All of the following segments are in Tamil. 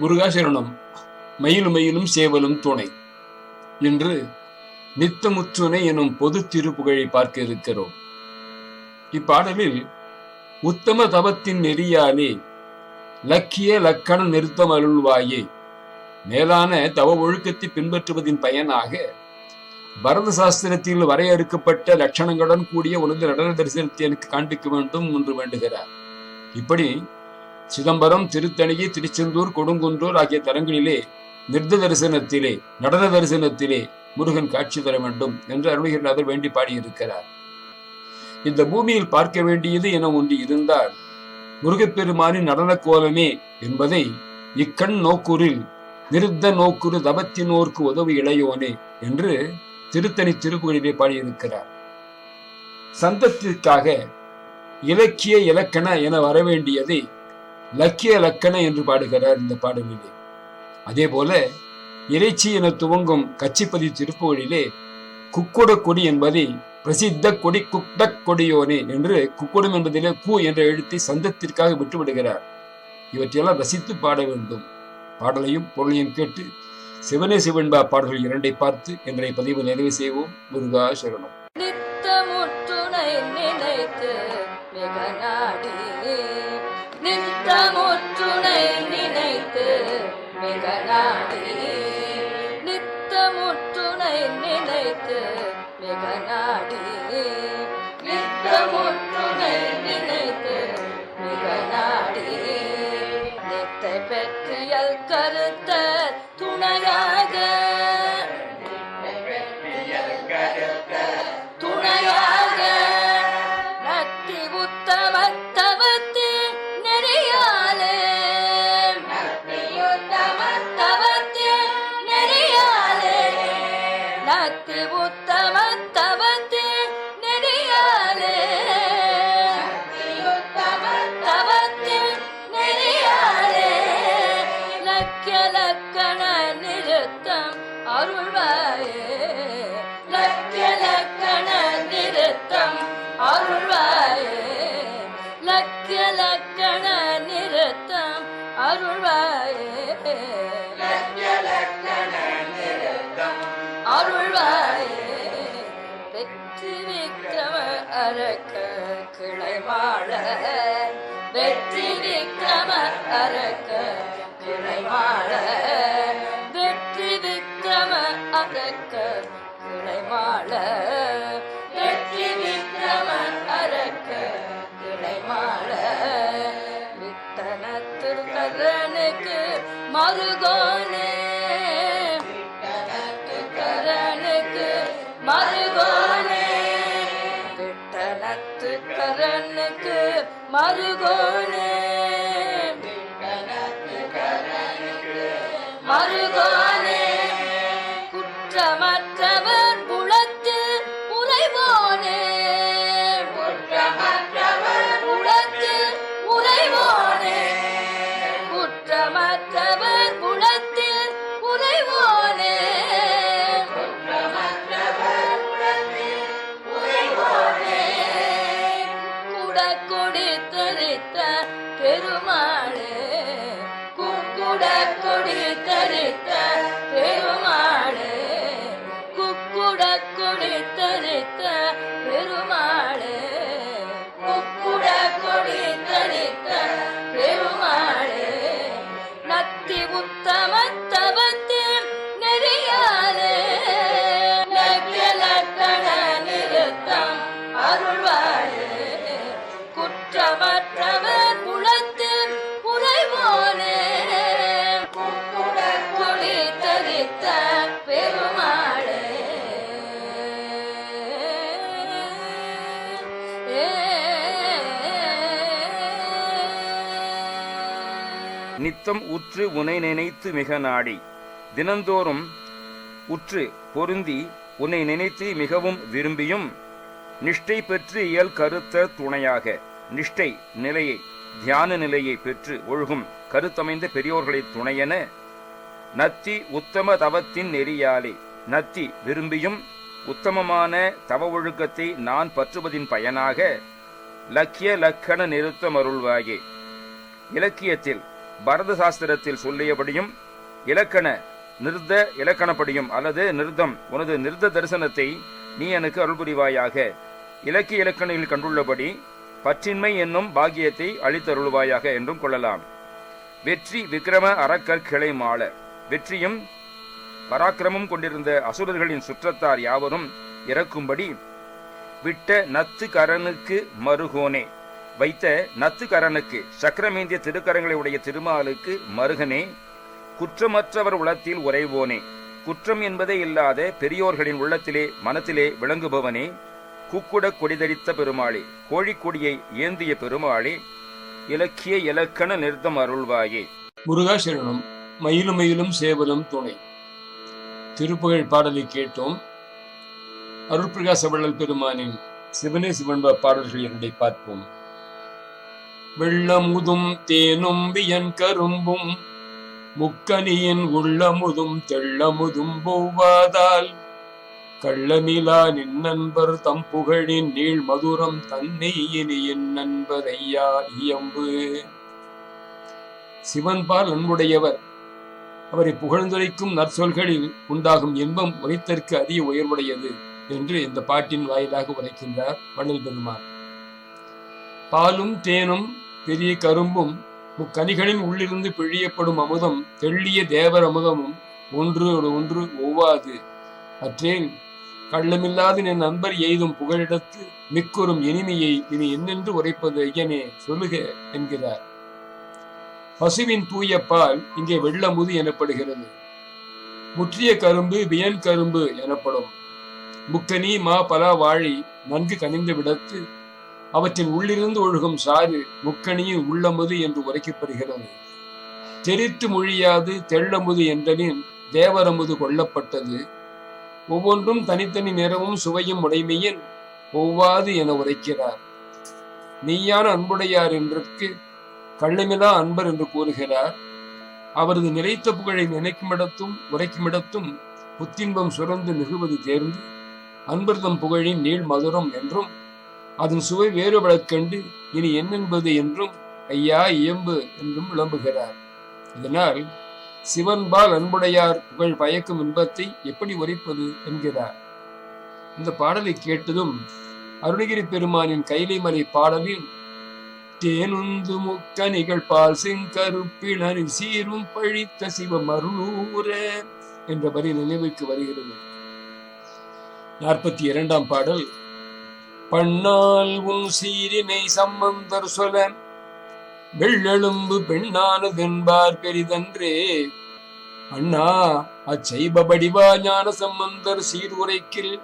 முருகாசரணம் மயிலும் மயிலும் சேவலும் துணை. என்று நித்தமுற்றுனை எனும் பொது திருப்புகழை பார்க்க இருக்கிறோம். இப்பாடலில் உத்தம தவத்தின் நெறியாலே லக்கிய லக்கண நிறுத்தம் அருள்வாயே மேலான தவ ஒழுக்கத்தை பின்பற்றுவதின் பயனாக பரத சாஸ்திரத்தில் வரையறுக்கப்பட்ட லட்சணங்களுடன் கூடிய உனது நடன தரிசனத்தை எனக்கு காண்பிக்க வேண்டும் என்று வேண்டுகிறார். இப்படி சிதம்பரம் திருத்தணி திருச்செந்தூர் கொடுங்குன்றூர் ஆகிய தலங்களிலே நிர்த தரிசனத்திலே நடன தரிசனத்திலே முருகன் காட்சி தர வேண்டும் என்று அருணகிரிநாதர் வேண்டி பாடியிருக்கிறார். இந்த பூமியில் பார்க்க வேண்டியது என ஒன்று இருந்தால் முருகப்பெருமானின் நடன கோலமே என்பதை இக்கண் நோக்குரில் நிருத்த நோக்குரு தபத்தினோர்க்கு உதவு இளையோனே என்று திருத்தணி திருப்புகளிலே பாடியிருக்கிறார். சந்தத்திற்காக இலக்கிய இலக்கண என வரவேண்டியதை லக்கிய லக்கண என்று பாடுகிறார் இந்த பாடலிலே. அதே போல இறைச்சி என துவங்கும் கச்சிப்பதி திருப்புகளிலே குக்குட கொடி என்பதை பிரசித்த கொடி குக்டக் கொடியோனே என்று குக்குடம் என்பதிலே கு என்ற எழுத்தை சந்தத்திற்காக விட்டுவிடுகிறார். இவற்றையெல்லாம் ரசித்து பாட வேண்டும். பாடலையும் பொருளையும் கேட்டு சிவனே சிவன்பா பாடல்கள் இரண்டை பார்த்து இன்றைய பதிவு நிறைவு செய்வோம். முருகா சரணம். நித்தமுற்றுனை நினைத்து பெற்றியல் கருத்த துணையாக. துணையாக. நத்தி உத்தமத்தவத்து நெறியாலே. நத்தி உத்தமத்தவத்து நிறுத்தம் அருள்வாயே. அருள்வாயே. வெற்றி விக்ரம அரக்க கிளைமாள வெற்றி கிளைமாள வெற்றி விக்ரம அரக்க கிளைமாள வித்தனத்தில் கரனுக்கு மருகோனே. கரனுக்கு மருகோனே. விட்டனத்து கரனுக்கு மருகோனே. குற்றமற்றவர் குலத்தில் உறைவோனே. குடக்கொடி தரித்த பெருமாளே. குக்குட கொடி தரித்த பெருமாளே குக்குட தரித்த நித்தம் உற்று உனை நினைத்து மிக நாடி. தினந்தோறும் உற்று பொருந்தி உன்னை நினைத்து மிகவும் விரும்பியும் நிஷ்டை பெற்று இயல் கருத்த துணையாக நிஷ்டை நிலையை தியான நிலையை பெற்று ஒழுகும் கருத்தமைந்த பெரியோர்களை துணையென நத்தி உத்தம தவத்தின் நெறியாலே நத்தி விரும்பியும் உத்தமமான தவ ஒழுக்கத்தை நான் பற்றுவதின் பயனாக லக்கிய லக்கண நிறுத்தம் அருள்வாயே. இலக்கியத்தில் பரத சாஸ்திரத்தில் சொல்லியபடியும் இலக்கண நிறுத்த இலக்கணப்படியும் அல்லது நிறுத்தம் உனது நிறுத்த தரிசனத்தை நீ எனக்கு அருள் புரிவாயாக இலக்கிய இலக்கணில் கண்டுள்ளபடி பற்றின்மை என்னும் பாக்கியத்தை அளித்தருள்வாயாக என்றும் கொள்ளலாம். வெற்றி விக்ரம அறக்கற் கிளை மாள வெற்றியும் பராக்கிரமும் கொண்டிருந்த அசுரர்களின் சுற்றத்தார் யாவரும் இறக்கும்படி விட்ட நத்து கரனுக்கு மருகோனே வைத்த நத்து கரனுக்கு சக்கரமேந்திய திருக்கரங்களை உடைய திருமாலுக்கு மருகனே குற்றமற்றவர் உளத்தில் உறைவோனே. குற்றம் என்பதே இல்லாத பெரியோர்களின் உள்ளத்திலே மனத்திலே விளங்குபவனே. குக்குட கொடிதரித்த பெருமாளே கோழிக்கொடியை ஏந்திய பெருமாளே இலக்கிய இலக்கண நிறுத்தம் அருள்வாயே. முருகாசரணம் மயிலும் மயிலும் சேவலும் துணை. திருப்புகழ் பாடலை கேட்டோம். அருட்பிரகாச வள்ளல் பெருமானின் சிவனே சிவன்பா பாடல்கள் என்னை பார்ப்போம். வெள்ளமுதும் தேனும் வியன் கரும்பும் முக்கனியின் உள்ளமுதும் தெள்ளமுதும் போவாதால் கள்ளமிலா நின் நண்பர் தம் புகழின் நீள் மதுரம் தன்னை இனி நண்பர் ஐயா இயம்பு. சிவன்பால் அன்புடையவர் அவரை புகழ்ந்துரைக்கும் நற்சொல்களில் உண்டாகும் இன்பம் உரைத்தற்கு அதிக உயர்வுடையது என்று இந்த பாட்டின் வாயிலாக உரைக்கின்றார் வள்ளல் பெருமான். பாலும் தேனும் பெரிய கரும்பும் முக்கனிகளின் உள்ளிருந்து பிழியப்படும் அமுதம் தெள்ளிய தேவர் அமுதமும் ஒன்று ஒன்று ஒவ்வாது. அற்றேன் கள்ளமில்லாது என் நண்பர் எய்தும் புகழிடத்து மிக்கொரும் இனிமையை இனி என்னென்று உரைப்பது ஐயனே சொல்லுக என்கிறார். பசுவின் தூய பால் இங்கே வெள்ளமுது எனப்படுகிறது. முற்றிய கரும்பு வியன் கரும்பு எனப்படும். முக்கனி மா பலா வாழை நன்கு கனிந்து விடத்து அவற்றின் உள்ளிருந்து ஒழுகும் சாறு முக்கணியின் உள்ளமுது என்று உரைக்கப்படுகிறது. தெரித்து மொழியாது தெள்ளமுது என்றனின் தேவரமுது கொல்லப்பட்டது ஒவ்வொன்றும் தனித்தனி நிறமும் சுவையும் உடைமையின் ஒவ்வாது என உரைக்கிறார். நீயான அன்புடையார் என்றற்கு கள்ளமிலா அன்பர் என்று கூறுகிறார். அவரது நிலைத்த புகழை நினைக்குமிடத்தும் உரைக்குமிடத்தும் புத்தின்பம் சுரந்து மிகுவது தேர்ந்து அன்பர்தம் புகழின் நீள் மதுரம் என்றும் அதன் சுவை வேறுபடக் கண்டு இனி என்னென்பது என்றும் ஐயா இயம்பு என்றும் விளம்புகிறார். இதனால் சிவன்பால் அன்புடையார் புகழ் பயக்கும் இன்பத்தை எப்படி உரைப்பது என்கிறார். இந்த பாடலை கேட்டதும் அருணகிரி பெருமானின் கைலைமலை பாடலில் தேனுந்து முக்க நிகழ்பால் செங்கருப்பிளரில் சீரும் பழித்த சிவமருளூர என்ற வரி நினைவுக்கு வருகிறது. நாற்பத்தி இரண்டாம் பாடல் பண்ணால் உன் சீரினை சம்பந்தர் சொல. வெள்ளெழும்பு பெண்ணானதென்பார் பெரிதன்றே. அண்ணா அச்சைப வடிவா ஞான சம்பந்தர் சீர்உரைக்கில்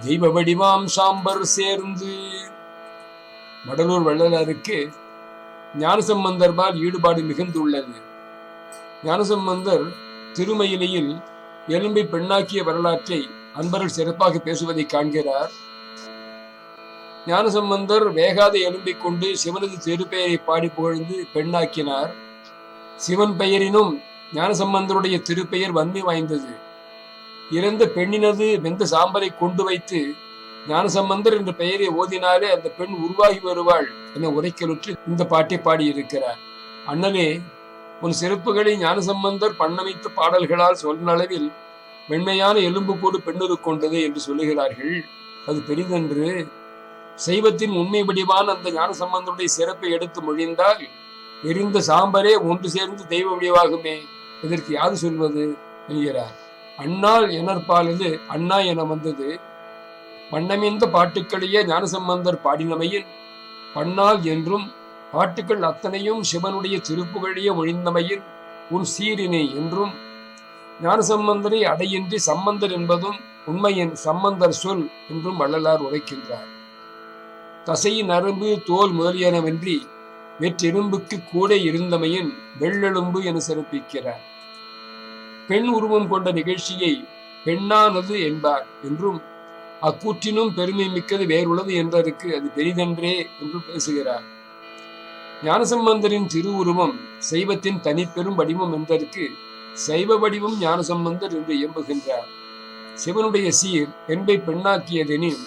தெய்வ வடிவாம் சாம்பர் சேர்ந்து. வடலூர் வள்ளலாருக்கு ஞானசம்பந்தர்பால் ஈடுபாடு மிகுந்துள்ளது. ஞானசம்பந்தர் திருமயிலையில் எலும்பை பெண்ணாக்கிய வரலாற்றை அன்பர்கள் சிறப்பாக பேசுவதை காண்கிறார். ஞானசம்பந்தர் வேகாத எழும்பிக் கொண்டு சிவனது திருப்பெயரை பாடி புகழ்ந்து பெண்ணாக்கினார். சிவன் பெயரினும் ஞானசம்பந்தருடைய திருப்பெயர் வன்மை வாய்ந்தது. இறந்த பெண்ணினது வெந்த சாம்பலை கொண்டு வைத்து ஞானசம்பந்தர் என்ற பெயரை ஓதினாலே அந்த பெண் உருவாகி வருவாள் என உரைக்கலுற்று இந்த பாட்டை பாடியிருக்கிறார். அண்ணலே உன் சிறப்புகளை ஞானசம்பந்தர் பண்ணமைத்த பாடல்களால் சொல்லும் அளவில் மென்மையான எலும்பு போடு பெண்ணுரு கொண்டது என்று சொல்லுகிறார்கள். அது பெரிதென்று சைவத்தின் உண்மை வடிவான அந்த ஞானசம்பந்தருடைய சிறப்பை எடுத்து மொழிந்தால் எரிந்த சாம்பரே ஒன்று சேர்ந்து தெய்வ வடிவாகுமே இதற்கு யாது சொல்வது? என்கிறார். அண்ணால் எனற்பாலது அண்ணா என வந்தது. பண்ணமிந்த பாட்டுக்களையே ஞானசம்பந்தர் பாடினமையில் பண்ணால் என்றும் பாட்டுக்கள் அத்தனையும் சிவனுடைய திருப்புகழிய ஒழிந்தமையில் உன் சீரினை என்றும் ஞானசம்பந்தரை அடையின்றி சம்பந்தர் என்பதும் உண்மையின் சம்பந்தர் சொல் என்றும் வள்ளலார் உரைக்கின்றார். தசை நரம்பு தோல் முதலியனவன்றி வெற்றெலும்புக்கு கூட இருந்தமையின் வெள்ளெலும்பு என சிறப்பிக்கிறார். பெண் உருவம் கொண்ட நிகழ்ச்சியை பெண்ணானது என்பார் என்றும் அக்கூற்றினும் பெருமை மிக்கது வேறுள்ளது என்றதற்கு அது பெரிதென்றே என்று பேசுகிறார். ஞானசம்பந்தரின் திருவுருவம் சைவத்தின் தனிப்பெரும் வடிவம் என்றதற்கு சைவ வடிவம் ஞானசம்பந்தர் என்று இயம்புகின்றார். சிவனுடைய சீர் பெண்பை பெண்ணாக்கியதெனின்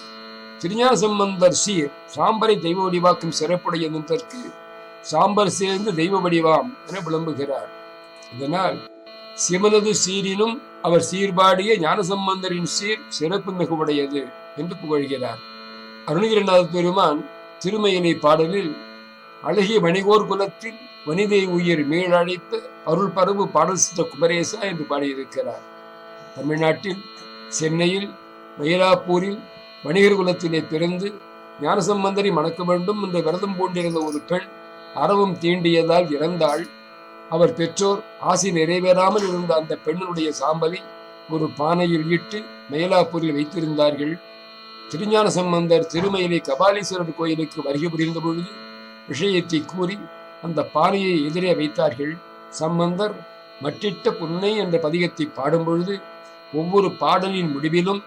திருஞான சம்பந்தர் சீர் சாம்பரை தெய்வ வடிவாக்கும் சிறப்புடைய நின்றற்கு சாம்பர் சேர்ந்து தெய்வ வடிவாம் என விளம்புகிறார். இதனால் சிவனது சீரினும் அவர் சீர்பாடிய ஞானசம்பந்தரின் சீர் சிறப்பு மிகுவுடையது என்று புகழ்கிறார். அருணகிரிநாத பெருமான் திருமயிலை பாடலில் அழகிய வணிகோர் குலத்தில் வனிதை உயிர் மீழழைத்த அருள் பரவு பாடல் சித்த குமரேசா என்று பாடியிருக்கிறார். தமிழ்நாட்டில் சென்னையில் மயிலாப்பூரில் வணிகர் குலத்திலே பிறந்து ஞானசம்பந்தரை மணக்க வேண்டும் என்ற விரதம் பூண்டிருந்த ஒரு பெண் அறவும் தீண்டியதால் இறந்தாள். அவர் பெற்றோர் ஆசை நிறைவேறாமல் இருந்த அந்த பெண்ணுடைய சாம்பலை ஒரு பானையில் இட்டு மயிலாப்பூரில் வைத்திருந்தார்கள். திருஞான சம்பந்தர் திருமயிலை கபாலீஸ்வரர் கோயிலுக்கு வருகை புரிந்த பொழுது விஷயத்தை கூறி அந்த பானையை எதிரே வைத்தார்கள். சம்பந்தர் மட்டிட்ட புன்னை என்ற பதிகத்தை பாடும் பொழுது ஒவ்வொரு பாடலின் முடிவிலும்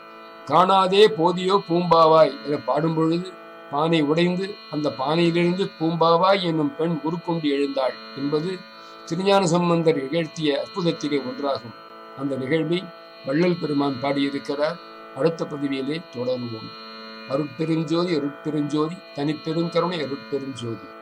காணாதே போதியோ பூம்பாவாய் என பாடும் பொழுது பானை உடைந்து அந்த பானையிலிருந்து பூம்பாவாய் என்னும் பெண் உருக்கொண்டு எழுந்தாள். என்பது திருஞான சம்பந்தர் நிகழ்த்திய அற்புதத்திலே ஒன்றாகும். அந்த நிகழ்வை வள்ளல் பெருமான் பாடியிருக்கிறார். அடுத்த பதிவிலே தொடருவோம். அருட்பெருஞ்சோதி அருட்பெருஞ்சோதி தனிப்பெருங்கருணை அருட்பெருஞ்சோதி.